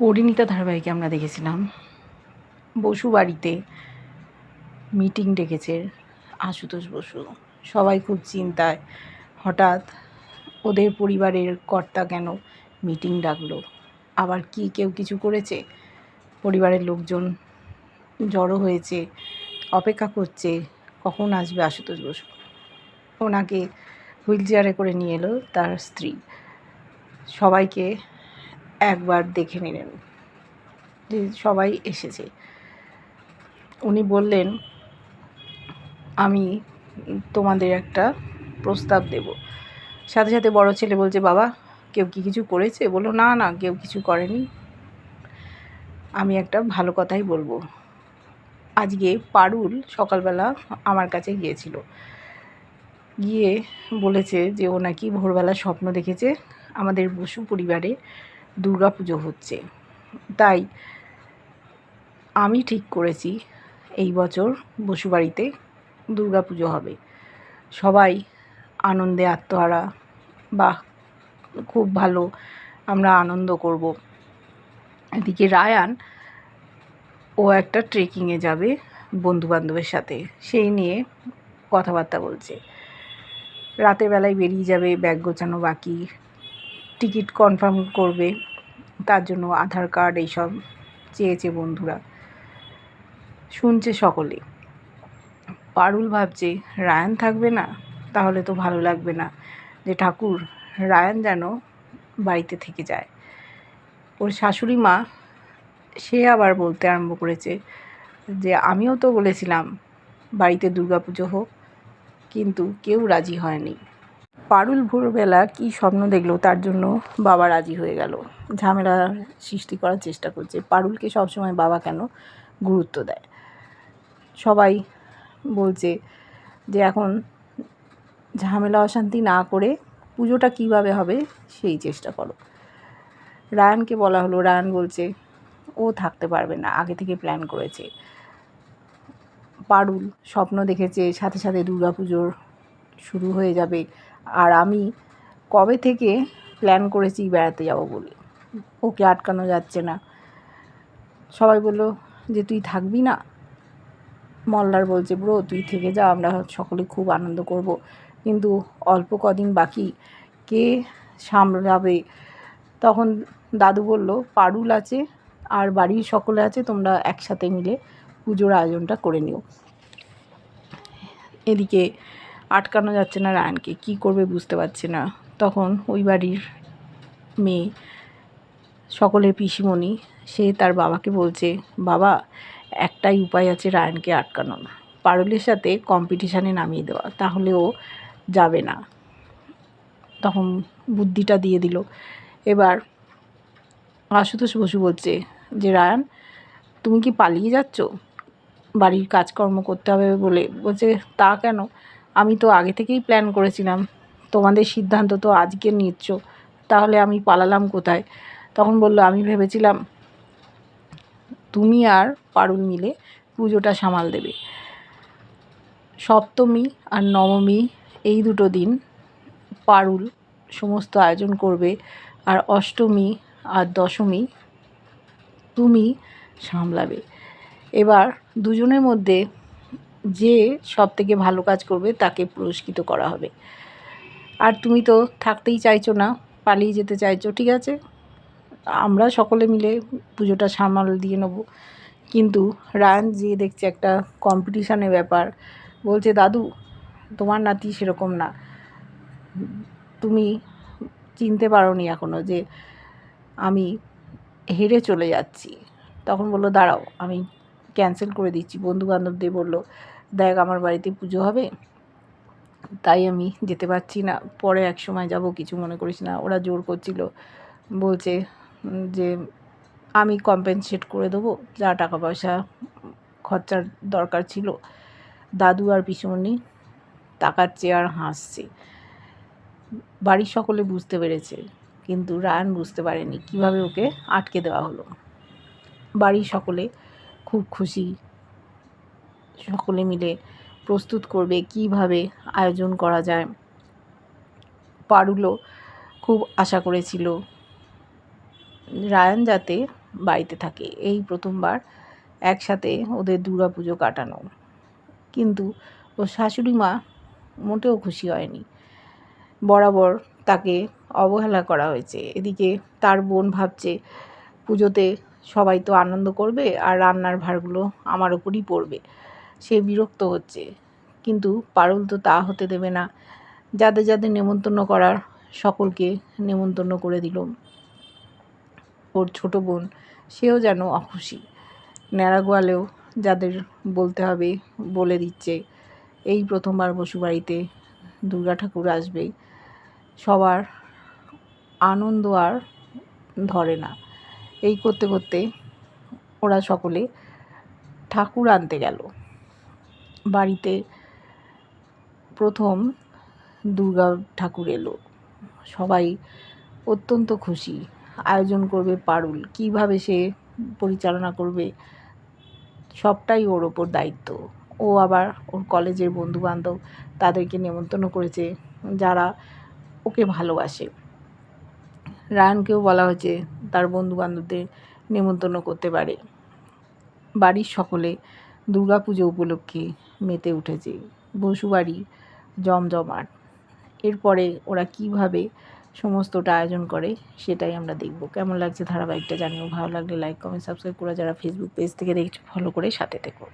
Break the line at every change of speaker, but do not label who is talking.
পরিণীতা ধারাবাহিকে আমরা দেখেছিলাম। বসু বাড়িতে মিটিং ডেকেছে আশুতোষ বসু। সবাই খুব চিন্তায়। হঠাৎ ওদের পরিবারের কর্তা কেন মিটিং ডাকলো? আবার কি কেউ কিছু করেছে? পরিবারের লোকজন জড়ো হয়েছে, অপেক্ষা করছে, কখন আসবে আশুতোষ বসু? ওনাকে হুইল চেয়ারে করে নিয়ে এলো তার স্ত্রী। সবাইকে একবার দেখে নিলেন। যে সবাই এসেছে। উনি বললেন, আমি তোমাদের একটা প্রস্তাব দেব। সাথে সাথে বড় ছেলে বলছে, বাবা, কেউ কি কিছু করেছে? বলল, না না, কেউ কিছু করেনি। আমি একটা ভালো কথাই বলব। আজকে পারুল সকালবেলা আমার কাছে গিয়েছিল। গিয়ে বলেছে যে, ও নাকি ভোরবেলা স্বপ্ন দেখেছে আমাদের বসু পরিবারে। পুজো হচ্ছে। তাই আমি ঠিক করেছি এই বছর বসুবাড়িতে দুর্গা পুজো হবে। সবাই আনন্দে আত্মহারা। বাহ, খুব ভালো। আমরা আনন্দ করব। এদিকে রায়ান, ও একটা ট্রেকিংয়ে যাবে বন্ধুবান্ধবের সাথে। সেই নিয়ে কথাবার্তা বলছে। রাতের বেলায় বেরিয়ে যাবে, ব্যাগ গোছানো বাকি। টিকিট কনফার্ম করবে। তার জন্য আধার কার্ড এইসব চেয়েছে বন্ধুরা। শুনছে সকলে। পারুল ভাবছে, রায়ান থাকবে না? তাহলে তো ভালো লাগবে না যে ঠাকুর রায়ান যেন বাড়িতে থেকে যায়। ওর শাশুড়ি মা, সে আবার বলতে আরম্ভ করেছে যে, আমিও তো বলেছিলাম বাড়িতে দুর্গাপুজো হোক, কিন্তু কেউ রাজি হয়নি। পারুল ভোরবেলা কী স্বপ্ন দেখল তার জন্য বাবা রাজি হয়ে গেল। ঝামেলা সৃষ্টি করার চেষ্টা করছে। পারুলকে সবসময় বাবা কেন গুরুত্ব দেয়? সবাই বলছে যে এখন ঝামেলা অশান্তি না করে পুজোটা কীভাবে হবে সেই চেষ্টা করো। রায়ানকে বলা হলো, রায়ান বলছে, ও থাকতে পারবে না, আগে থেকে প্ল্যান করেছে। পারুল স্বপ্ন দেখেছে, সাথে সাথে দুর্গা পুজোর শুরু হয়ে যাবে। আর আমি কবে থেকে প্ল্যান করেছি বেড়াতে যাব বলে। ওকে আটকানো যাচ্ছে না। সবাই বলল যে, তুই থাকবি না? মল্লার বলছে, ব্রো, তুই থেকে যা, আমরা সকলে খুব আনন্দ করব। কিন্তু অল্প কদিন বাকি, কে সামলাবে? তখন দাদু বলল, পারুল আছে আর বাড়ির সকলে আছে, তোমরা একসাথে মিলে পুজোর আয়োজনটা করে নিও। এদিকে আটকানো যাচ্ছে না রায়নকে, কি করবে বুঝতে পারছে না। তখন ওই বাড়ির মেয়ে, সকলের পিসিমণি, সে তার বাবাকে বলছে, বাবা, একটাই উপায় আছে রায়নকে আটকানোর। পারুলের সাথে কম্পিটিশানে নামিয়ে দেওয়া, তাহলে ও যাবে না। তখন বুদ্ধিটা দিয়ে দিল। এবার আশুতোষ বসু বলছে যে, রায়ান, তুমি কি পালিয়ে যাচ্ছ? বাড়ির কাজকর্ম করতে হবে বলে। বলছে, তা কেন? আমি তো আগে থেকেই প্ল্যান করেছিলাম। তোমাদের সিদ্ধান্ত তো আজকে নিচ্ছ, তাহলে আমি পালালাম কোথায়? তখন বলল, আমি ভেবেছিলাম তুমি আর পারুল মিলে পুজোটা সামাল দেবে। সপ্তমী আর নবমী, এই দুটো দিন পারুল সমস্ত আয়োজন করবে আর অষ্টমী আর দশমী তুমি সামলাবে। এবার দুজনের মধ্যে যে সব থেকে ভালো কাজ করবে তাকে পুরস্কৃত করা হবে। আর তুমি তো থাকতেই চাইছো না, পালিয়ে যেতে চাইছো, ঠিক আছে? আমরা সকলে মিলে পুজোটা সামাল দিয়ে নেব। কিন্তু রায়ান যে দেখছে একটা কম্পিটিশানের ব্যাপার, বলছে, দাদু, তোমার নাতি সেরকম না। তুমি চিনতে পারো নি এখনও যে আমি হেরে চলে যাচ্ছি। তখন বলল, দাঁড়াও, আমি ক্যান্সেল করে দিচ্ছি। বন্ধু বান্ধবদের বলল, দেখ, আমার বাড়িতে পুজো হবে, তাই আমি যেতে পারছি না। পরে এক সময় যাব, কিছু মনে করিস না। ওরা জোর করছিল, বলছে যে, আমি কম্পেনসেট করে দেবো, যা টাকা পয়সা খরচার দরকার ছিল। দাদু আর পিসমণি তাকাচ্ছে আর হাসছে। বাড়ির সকলে বুঝতে পেরেছে, কিন্তু রায়ান বুঝতে পারেনি কীভাবে ওকে আটকে দেওয়া হলো। বাড়ির সকলে খুব খুশি। সকলে মিলে প্রস্তুত করবে কীভাবে আয়োজন করা যায়। পারুলও খুব আশা করেছিল রায়ান যাতে বাড়িতে থাকে। এই প্রথমবার একসাথে ওদের দুর্গা পুজো কাটানো। কিন্তু ওর শাশুড়ি মা মোটেও খুশি হয়নি। বরাবর তাকে অবহেলা করা হয়েছে। এদিকে তার বোন ভাবছে পুজোতে সবাই তো আনন্দ করবে আর রান্নার ভারগুলো আমার ওপরই পড়বে। সে বিরক্ত হচ্ছে। কিন্তু পারুল তো তা হতে দেবে না। যাদের যাদের নেমন্তন্ন করার সকলকে নেমন্তন্ন করে দিল। ওর ছোট বোন, সেও যেন অখুশি। ন্যাড়া গোয়ালেও যাদের বলতে হবে বলে দিচ্ছে। এই প্রথমবার বসুবাড়িতে দুর্গা ঠাকুর আসবে সবার আনন্দ আর ধরে না। এই করতে করতে ওরা সকলে ঠাকুর আনতে গেল। বাড়িতে প্রথম দুর্গা ঠাকুর এলো। সবাই অত্যন্ত খুশি। আয়োজন করবে পারুল। কীভাবে সে পরিচালনা করবে? সবটাই ওর ওপর দায়িত্ব। ও আবার ওর কলেজের বন্ধুবান্ধব তাদেরকে নেমন্তন্ন করেছে যারা ওকে ভালোবাসে। রায়নকেও বলা হয়েছে তার বন্ধুবান্ধবদের নেমন্তন্ন করতে পারে। বাড়ির সকলে দুর্গাপুজো উপলক্ষে মেতে উঠেছে। বসুবাড়ি জমজমাট। এরপরে ওরা কীভাবে সমস্তটা আয়োজন করে সেটাই আমরা দেখব। কেমন লাগছে ধারাবাহিকটা জানিও। ভালো লাগলে লাইক কমেন্ট সাবস্ক্রাইব করে যারা ফেসবুক পেজ থেকে দেখছ ফলো করে সাথে থেকো।